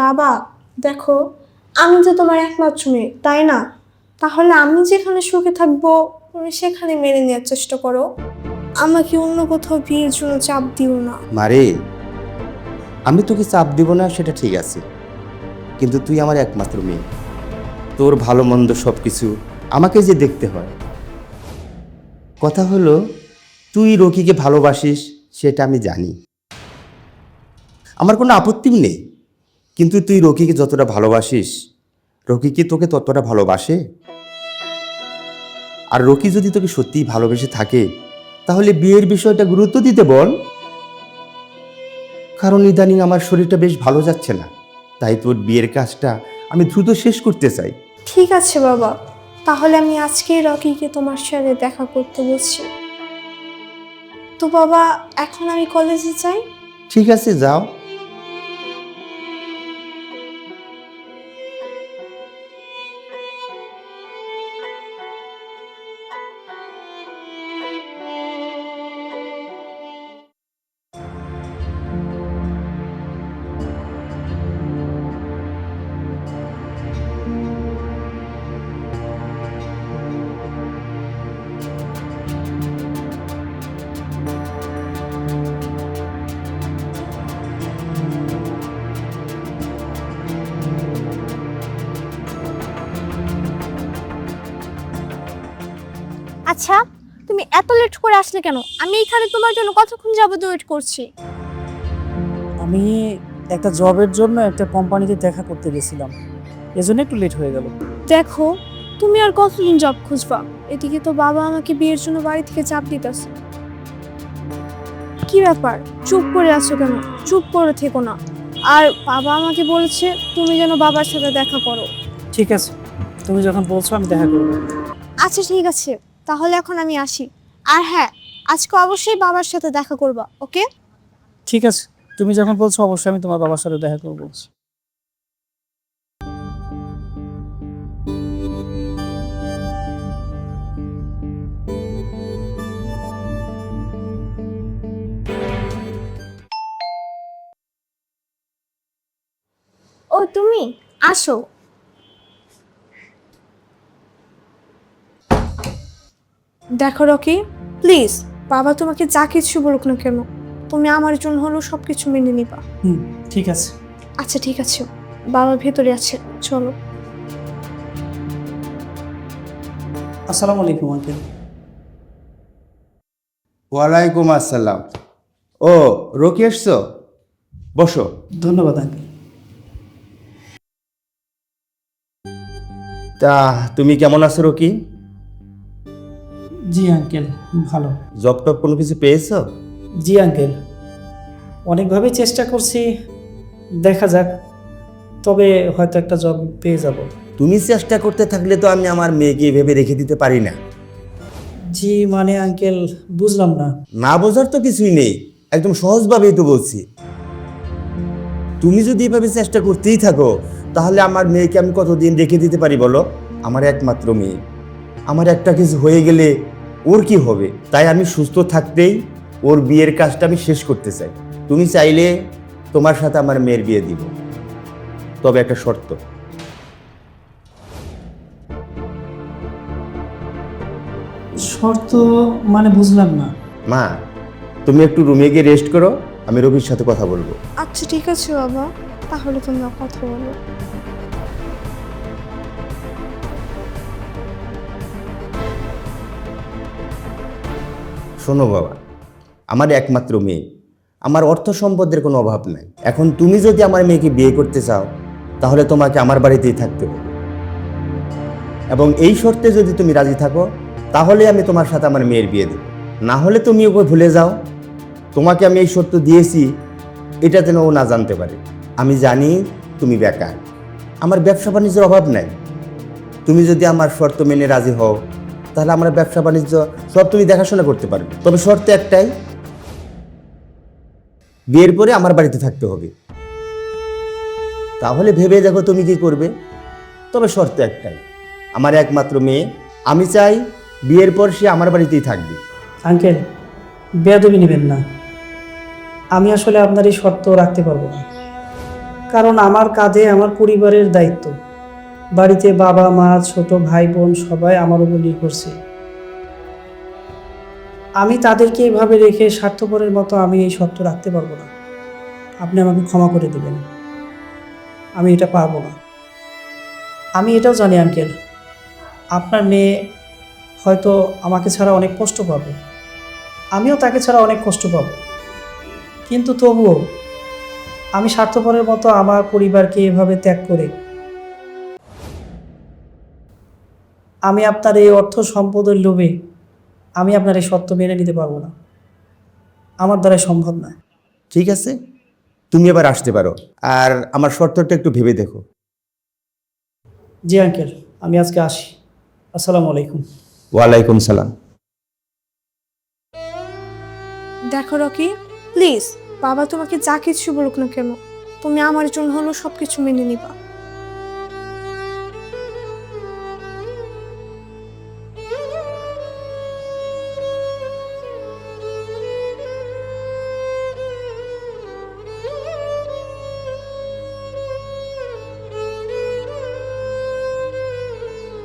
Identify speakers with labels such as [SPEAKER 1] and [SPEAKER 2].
[SPEAKER 1] বাবা, দেখো, আমি তো তোমার একমাত্র মেয়ে, তাই না? তাহলে আমি যেখানে সুখে থাকব, তুমি সেখানে মেনে নেওয়ার চেষ্টা করো। আমাকে অন্য কোথাও বিয়ের জন্য চাপ দিও না।
[SPEAKER 2] মারে, আমি তোকে চাপ দিব না, সেটা ঠিক আছে। কিন্তু তুই আমার একমাত্র মেয়ে। তোর ভালো মন্দ সব কিছু আমাকে যে দেখতে হয়। কথা হলো, তুই রকিকে ভালোবাসিস, সেটা আমি জানি। আমার কোনো আপত্তি নেই। কিন্তু তুই রকিকে যতটা ভালোবাসিস রকি কি তোকে ততটা ভালোবাসে? আর রকি যদি তোকে সত্যিই ভালোবেসে থাকে তাহলে বিয়ের বিষয়টা গুরুত্ব দিতে বল। কারণ ইদানিং আমার শরীরটা বেশ ভালো যাচ্ছে না তাই তোর বিয়ের কাজটা আমি দ্রুত শেষ করতে চাই।
[SPEAKER 1] ঠিক আছে বাবা তাহলে আমি আজকেই রকিকে তোমার সাথে দেখা করতে বলছি। তো বাবা এখন আমি কলেজে যাই?
[SPEAKER 2] ঠিক আছে যাও।
[SPEAKER 1] আচ্ছা তুমি এত লেট করে আসলে কেন? আমি এখানে তোমার জন্য কতক্ষণ যাবত ওয়েট করছি?
[SPEAKER 3] আমি একটা জবের জন্য একটা কোম্পানিতে দেখা করতে গেছিলাম। এজন্য একটু লেট হয়ে গেল।
[SPEAKER 1] দেখো তুমি আর কতদিন জব খুঁজবা? এদিকে তো বাবা আমাকে বিয়ের জন্য বাড়ি থেকে চাপ দিতেছে। কি ব্যাপার? চুপ করে আছো কেন? চুপ করে থেকো না। আর বাবা আমাকে বলেছে তুমি যেন বাবার সাথে দেখা করো।
[SPEAKER 3] ঠিক আছে। তুমি যখন বলছো আমি দেখা করব।
[SPEAKER 1] আচ্ছা ঠিক আছে। তাহলে এখন আমি আসি। আর হ্যাঁ আজকে অবশ্যই বাবার সাথে দেখা করবা ওকে?
[SPEAKER 3] ঠিক আছে। তুমি যখন বলছো অবশ্যই আমি তোমার বাবার সাথে দেখা করব
[SPEAKER 1] ও তুমি আসো। দেখো রকি প্লিজ বাবা তোমাকে যা কিছু বলুক না কেন তুমি আমার জন্য হলেও সব কিছু মেনে নিবা।
[SPEAKER 3] হুম ঠিক আছে।
[SPEAKER 1] আচ্ছা ঠিক আছে বাবা ভেতরে আছে চলো।
[SPEAKER 3] আসসালামু আলাইকুম আঙ্কেল
[SPEAKER 2] ওয়ালাইকুম আসসালাম। ও রকি এসছো? বসো।
[SPEAKER 3] ধন্যবাদ আঙ্কেল
[SPEAKER 2] তা তুমি কেমন আছো রকি?
[SPEAKER 3] জি আঙ্কেল ভালো।
[SPEAKER 2] জব টব কোনো কিছু পেয়েছ?
[SPEAKER 3] জি আঙ্কেল অনেকভাবে চেষ্টা করছি দেখা যাক তবে হয়তো একটা জব পেয়ে যাব।
[SPEAKER 2] তুমি চেষ্টা করতে থাকলে তো আমি আমার মেয়েকে ভেবে রেখে দিতে পারি না।
[SPEAKER 3] জি মানে আঙ্কেল বুঝলাম না।
[SPEAKER 2] না বোঝার তো কিছুই নেই একদম সহজভাবেই তো বলছি। তুমি যদি এভাবে চেষ্টা করতেই থাকো তাহলে আমার মেয়েকে আমি কতদিন রেখে দিতে পারি বলো? আমার একমাত্র মেয়ে। আমার একটা কিছু হয়ে গেলে ওর কি হবে? তাই আমি সুস্থ থাকতেই ওর বিয়ের কাজটা আমি শেষ করতে চাই। তুমি চাইলে তোমার সাথে আমার মেয়ের বিয়ে দিব। তবে একটা শর্ত।
[SPEAKER 3] শর্ত মানে বুঝলাম না।
[SPEAKER 2] মা তুমি একটু রুমে গিয়ে রেস্ট করো আমি রবির সাথে কথা বলব।
[SPEAKER 1] আচ্ছা ঠিক আছে বাবা। তাহলে তোমরা কথা বলো।
[SPEAKER 2] শোনো বাবা, আমার একমাত্র মেয়ে। আমার অর্থ সম্পদের কোনো অভাব নাই। এখন তুমি যদি আমার মেয়েকে বিয়ে করতে চাও, তাহলে তোমাকে আমার বাড়িতেই থাকতে হবে। এবং এই শর্তে যদি তুমি রাজি থাকো, তাহলে আমি তোমার সাথে আমার মেয়ের বিয়ে দেব। না হলে তুমি ওকে ভুলে যাও। তোমাকে আমি এই শর্ত দিয়েছি, এটা যেন ও না জানতে পারে। আমি জানি তুমি বেকার। আমার ব্যবসা বাণিজ্যের অভাব নাই। তুমি যদি আমার শর্ত মেনে রাজি হও তাহলে আমরা ব্যবসা বাণিজ্য সব তুমি দেখাশোনা করতে পারবে। তবে শর্ত একটাই, বিয়ের পরে আমার বাড়িতে থাকতে হবে। তাহলে ভেবে দেখো তুমি কি করবে। তবে শর্ত একটাই, আমার একমাত্র মেয়ে, আমি চাই বিয়ের পর সে আমার বাড়িতেই থাকবে।
[SPEAKER 3] আঙ্কেল, বেয়াদবি নেবেন না। আমি আসলে আপনার এই শর্ত রাখতে পারব না। কারণ আমার কাঁধে আমার পরিবারের দায়িত্ব। বাড়িতে বাবা, মা, ছোট ভাই, বোন সবাই আমার উপর নির্ভরশীল। আমি তাদেরকে এভাবে রেখে স্বার্থপরের মতো আমি এই শর্ত রাখতে পারব না। আপনি আমাকে ক্ষমা করে দেবেন। আমি এটা পারব না। আমি এটাও জানি, আঙ্কেল। আপনার মেয়ে হয়তো আমাকে ছাড়া অনেক কষ্ট পাবে। আমিও তাকে ছাড়া অনেক কষ্ট পাবো। কিন্তু তবুও আমি স্বার্থপরের মতো আমার পরিবারকে এভাবে ত্যাগ করে আমি আপনার এই অর্থ সম্পদের লোভে আমি আপনার এই সত্য মেনে নিতে পারব না। আমার দ্বারা সম্ভব না
[SPEAKER 2] ঠিক আছে তুমি এবার আসতে পারো। আর আমার শর্তটা একটু ভেবে দেখো।
[SPEAKER 3] জি আঙ্কেল আমি আজকে আসি। আসসালামু আলাইকুম।
[SPEAKER 2] ওয়ালাইকুম সালাম।
[SPEAKER 1] দেখো রকি প্লিজ বাবা তোমাকে যা কিছু বলুক না কেন তুমি আমার জন্য হলো সব কিছু মেনে নিবা।